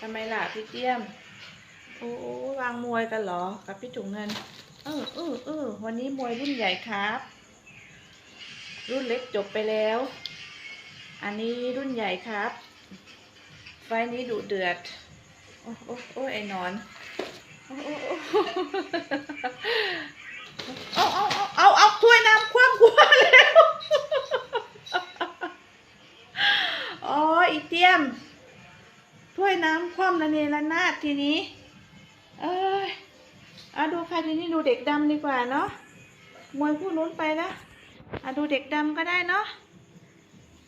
ทำไมล่ะพี่เตี้ยม โอ้วางมวยกันเหรอ กับพี่ถุงเงิน เออเออเออวันนี้มวยรุ่นใหญ่ครับ รุ่นเล็กจบไปแล้ว อันนี้รุ่นใหญ่ครับ ไฟนี้ดุเดือด โอ้โอ้โอ้ไอ้นอนโอ้โอ้โอ้เอาเอาเอาเอาเอาถ้วยน้ำคว่ำกลัวแล้วอ๋ออีเตี้ยม ถ้วยน้ำคว่ำระเนระนาดทีนี้ เอ้ยเอาดูใครทีนี้ดูเด็กดำดีกว่าเนาะมวยผู้นู้นไปแล้วอะดูเด็กดำก็ได้เนาะ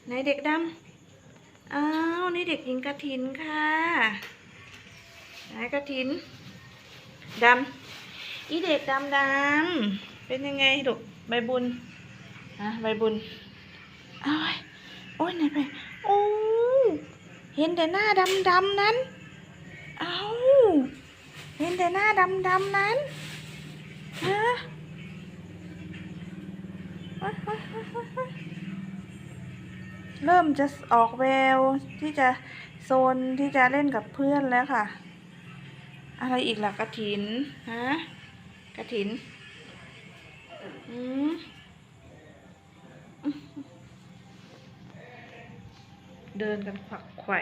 ไหนเด็กดำอ้าวนี่เด็กหญิงกระถินค่ะไหนกระถินดำอีเด็กดำดำเป็นยังไงลูกใบบุญฮะใบบุญอ้ายโอ้ยไหนไป เห็นแต่หน้าดำดำนั้น เอาเห็นแต่หน้าดำดำนั้นฮะเริ่มจะออกแววที่จะโซนที่จะเล่นกับเพื่อนแล้วค่ะ อะไรอีกล่ะกระถินฮะกระถิน อืม เดินกันขวักไขว่